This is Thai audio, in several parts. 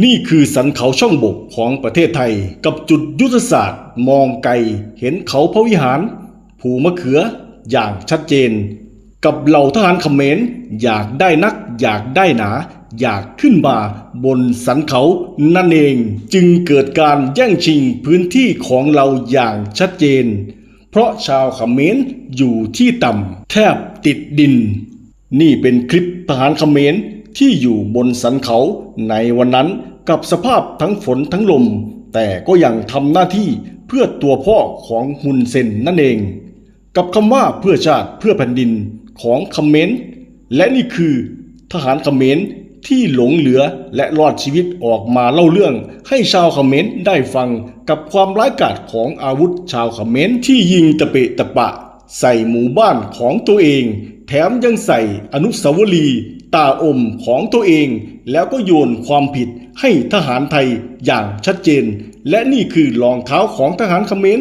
นี่คือสันเขาช่องบกของประเทศไทย กับจุดยุทธศาสตร์ มองไกล เห็นเขาพระวิหาร ภูมะเขืออย่างชัดเจน กับเหล่าทหารเขมรอยากได้นัก อยากได้หนา อยากขึ้นมาบนสันเขานั่นเองจึงเกิดการแย่งชิงพื้นที่ของเราอย่างชัดเจน เพราะชาวเขมรอยู่ที่ต่ำแทบติดดิน นี่เป็นคลิปทหารเขมร ที่อยู่บนสันเขาในวันนั้นกับสภาพทั้งฝนทั้งลม แต่ก็ยังทำหน้าที่เพื่อตัวพ่อของฮุนเซนนั่นเอง กับคำว่าเพื่อชาติเพื่อแผ่นดินของเมรและนี่คือทหารเมรที่หลงเหลือและรอดชีวิตออกมาเล่าเรื่องให้ชาวเขมรได้ฟังกับความร้ายกาจของอาวุธชาวเขมรที่ยิงตะเปะตะปะ ใส่หมู่บ้านของตัวเอง แถมยังใส่อนุสาวรีย์ตาอมของตัวเอง แล้วก็โยนความผิดให้ทหารไทยอย่างชัดเจน และนี่คือรองเท้าของทหารเขมร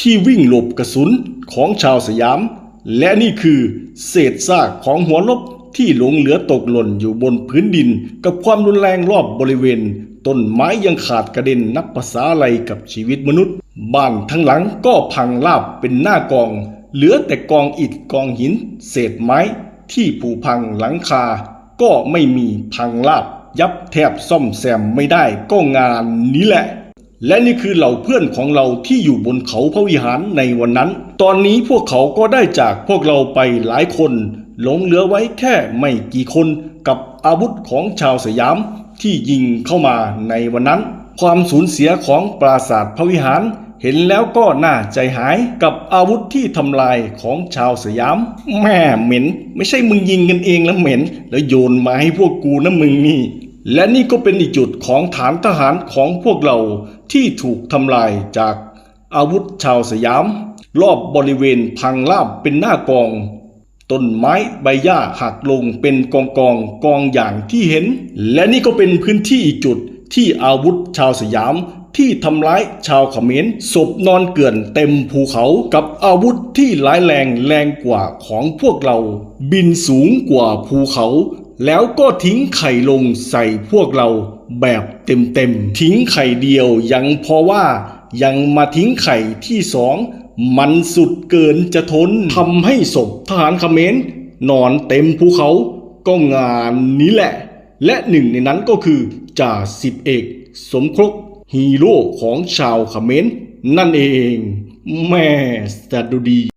ที่วิ่งหลบกระสุนของชาวสยาม และนี่คือเศษซากของหัวลบที่หลงเหลือตกหล่นอยู่บนพื้นดิน กับความรุนแรงรอบบริเวณ ต้นไม้ยังขาดกระเด็นนับภาษาอะไรกับชีวิตมนุษย์ บ้านทั้งหลังก็พังราบเป็นหน้ากอง เหลือแต่กองอิฐกองหิน เศษไม้ ที่ผุพังหลังคา ก็ไม่มีพังราบ ยับแทบซ่อมแซมไม่ได้ก็งานนี้แหละ และนี่คือเหล่าเพื่อนของเราที่อยู่บนเขาพระวิหารในวันนั้น ตอนนี้พวกเขาก็ได้จากพวกเราไปหลายคน หลงเหลือไว้แค่ไม่กี่คนกับอาวุธของชาวสยามที่ยิงเข้ามาในวันนั้น ความสูญเสียของปราสาทพระวิหาร เห็นแล้วก็น่าใจหายกับอาวุธที่ทำลายของชาวสยาม แม่เหม็น ไม่ใช่มึงยิงกันเองแล้วเหม็น แล้วโยนมาให้พวกกูนะมึงนี่ และนี่ก็เป็นอีกจุดของฐานทหารของพวกเราที่ถูกทำลายจากอาวุธชาวสยาม รอบบริเวณพังราบเป็นหน้ากองต้นไม้ใบหญ้าหักลงเป็นกองกองกองอย่างที่เห็น และนี่ก็เป็นพื้นที่อีกจุดที่อาวุธชาวสยาม ที่ทำร้ายชาวเขมรศพนอนเกลื่อนเต็มภูเขากับอาวุธที่ร้ายแรงแรงกว่าของพวกเรา บินสูงกว่าภูเขา แล้วก็ทิ้งไข่ลงใส่พวกเราแบบเต็มๆ ทิ้งไข่เดียวยังพอว่ายังมาทิ้งไข่ที่สองมันสุดเกินจะทนทำให้ศพทหารเขมรนอนเต็มภูเขา ก็งานนี้แหละ และหนึ่งในนั้นก็คือจ่าสิบเอก สมครก ฮีโร่ของชาวเขมรนั่นเอง แม่สดุดี